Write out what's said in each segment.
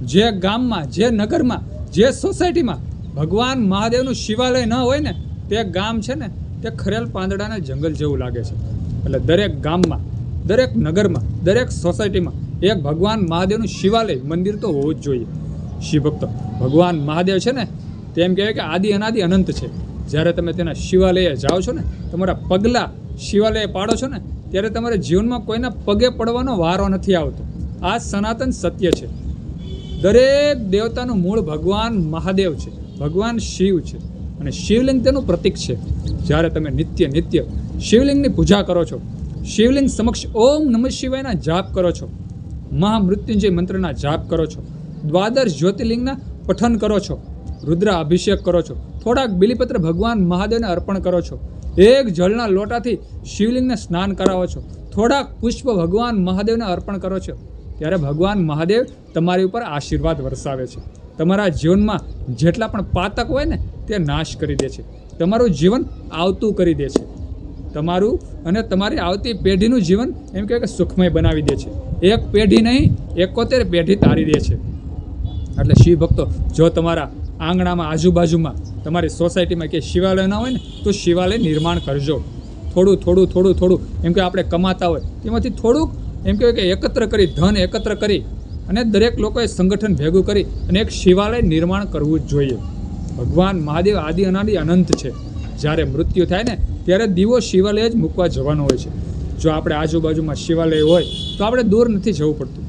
જે ગામમાં, જે નગરમાં, જે સોસાયટીમાં ભગવાન મહાદેવનું શિવાલય ન હોય ને, તે ગામ છે ને, તે ખરેલ પાંદડાના જંગલ જેવું લાગે છે. એટલે દરેક ગામમાં, દરેક નગરમાં, દરેક સોસાયટીમાં એક ભગવાન મહાદેવનું શિવાલય, મંદિર તો હોવું જ જોઈએ. શિવભક્તો, ભગવાન મહાદેવ છે ને તેમ કહેવાય કે આદિ અનાદિ અનંત છે. જ્યારે તમે તેના શિવાલયે જાઓ છો ને, તમારા પગલાં શિવાલયે પાડો છો ને, ત્યારે તમારે જીવનમાં કોઈના પગે પડવાનો વારો નથી આવતો. આ સનાતન સત્ય છે. દરેક દેવતાનું મૂળ ભગવાન મહાદેવ છે. ભગવાન શિવ છે. અને શિવલિંગ તેનું પ્રતીક છે. જ્યારે તમે નિત્ય નિત્ય શિવલિંગની પૂજા કરો છો, શિવલિંગ સમક્ષ ઓમ નમઃ શિવાયના જાપ કરો છો, મહામૃત્યુંજય મંત્રના જાપ કરો છો દ્વાદશ જ્યોતિર્લિંગના પઠન કરો છો રુદ્ર અભિષેક કરો છો, થોડાક બિલીપત્ર ભગવાન મહાદેવને અર્પણ કરો છો, એક જળના લોટાથી શિવલિંગને સ્નાન કરાવો છો, થોડાક પુષ્પ ભગવાન મહાદેવને અર્પણ કરો છો ત્યારે ભગવાન મહાદેવ તમારી ઉપર આશીર્વાદ વરસાવે છે. તમારા જીવનમાં જેટલા પણ પાતક હોય ને, તે નાશ કરી દે છે. તમારું જીવન આવતું કરી દે છે. તમારું અને તમારી આવતી પેઢીનું જીવન એમ કહેવાય કે સુખમય બનાવી દે છે. એક પેઢી નહીં, એકોતેર પેઢી તારી દે છે. એટલે શિવ ભક્તો, જો તમારા આંગણામાં, આજુબાજુમાં તમારી સોસાયટીમાં કે શિવાલય ના હોય ને, તો શિવાલય નિર્માણ કરજો. થોડું થોડું થોડું થોડું એમ કે આપણે કમાતા હોય, તેમાંથી થોડુંક એમ કહેવાય કે એકત્ર કરી, ધન એકત્ર કરી અને દરેક લોકોએ સંગઠન ભેગું કરી અને એક શિવાલય નિર્માણ કરવું જોઈએ. ભગવાન મહાદેવ આદિ અનાદિ અનંત છે. જ્યારે મૃત્યુ થાય ને, ત્યારે દીવો શિવાલય જ મૂકવા જવાનો હોય છે. જો આપણે આજુબાજુમાં શિવાલય હોય, તો આપણે દૂર નથી જવું પડતું.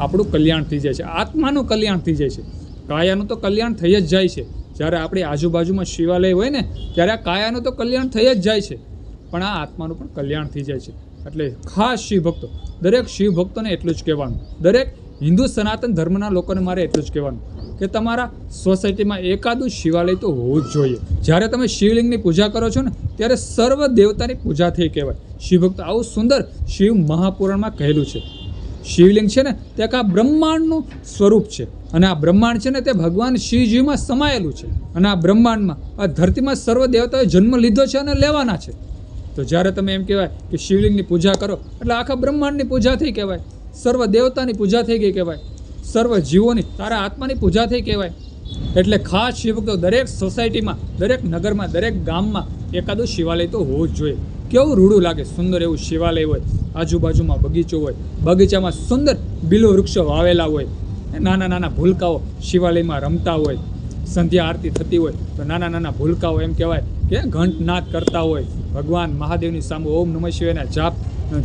આપણું કલ્યાણ થઈ જાય છે. આત્માનું કલ્યાણ થઈ જાય છે. કાયાનું તો કલ્યાણ થઈ જ જાય છે. જ્યારે આપણી આજુબાજુમાં શિવાલય હોય ને, ત્યારે આ કાયાનું તો કલ્યાણ થઈ જ જાય છે. પણ આ આત્માનું પણ કલ્યાણ થઈ જાય છે. એટલે ખાસ શિવ ભક્તો. દરેક શિવ ભક્તોને એટલું જ કહેવાનું. દરેક હિન્દુ સનાતન ધર્મના લોકોને મારે એટલું જ કહેવાનું કે તમારા સોસાયટીમાં એકાદું શિવાલય તો હોવું જ જોઈએ. જ્યારે તમે શિવલિંગની પૂજા કરો છો ને, ત્યારે સર્વ દેવતાની પૂજા થઈ કહેવાય. શિવભક્ત આવું સુંદર શિવ મહાપુરાણમાં કહેલું છે. શિવલિંગ છે ને, તે આ બ્રહ્માંડનું સ્વરૂપ છે. અને આ બ્રહ્માંડ છે ને, તે ભગવાન શિવજીમાં સમાયેલું છે. અને આ બ્રહ્માંડમાં, આ ધરતીમાં સર્વ દેવતાએ જન્મ લીધો છે અને લેવાના છે. તો જ્યારે તમે એમ કહેવાય કે શિવલિંગની પૂજા કરો, એટલે આખા બ્રહ્માંડની પૂજા થઈ કહેવાય, સર્વ દેવતાની પૂજા થઈ ગઈ કહેવાય, સર્વ જીવોની, તારા આત્માની પૂજા થઈ કહેવાય. એટલે ખાસ શિવભક્તો દરેક સોસાયટીમાં, દરેક નગરમાં, દરેક ગામમાં એકાદું શિવાલય તો હોવું જ જોઈએ. કેવું રૂડું લાગે, સુંદર એવું શિવાલય હોય, આજુબાજુમાં બગીચો હોય, બગીચામાં સુંદર બીલો વૃક્ષો વાવેલા હોય, નાના નાના ભૂલકાઓ શિવાલયમાં રમતા હોય સંધ્યા આરતી થતી હોય તો નાના નાના ભૂલકાઓ એમ કહેવાય કે ઘંટનાદ કરતા હોય. ભગવાન મહાદેવની સામે ઓમ નમઃ શિવાયના જાપ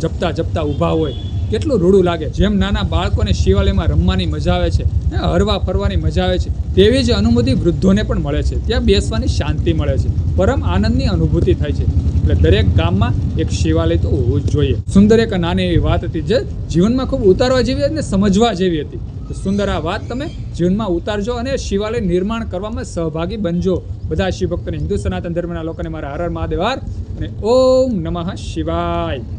જપતા જપતા ઊભા હોય. કેટલું રૂડું લાગે. જેમ નાના બાળકોને શિવાલયમાં રમવાની મજા આવે છે હરવા ફરવાની મજા આવે છે, તેવી જ અનુભૂતિ વૃદ્ધોને પણ મળે છે. ત્યાં બેસવાની શાંતિ મળે છે. પરમ આનંદની અનુભૂતિ થાય છે. એટલે દરેક ગામમાં એક શિવાલય તો હોવું જ જોઈએ. સુંદર એક નાની એવી વાત હતી જે જીવનમાં ખૂબ ઉતારવા જેવી હતી ને સમજવા જેવી હતી. તો સુંદર આ વાત તમે જીવનમાં ઉતારજો અને શિવાલય નિર્માણ કરવામાં સહભાગી બનજો. બધા શિવભક્તને હિન્દુ સનાતન ધર્મના લોકોને મારા હર હર મહાદેવાર અને ઓમ નમઃ શિવાય.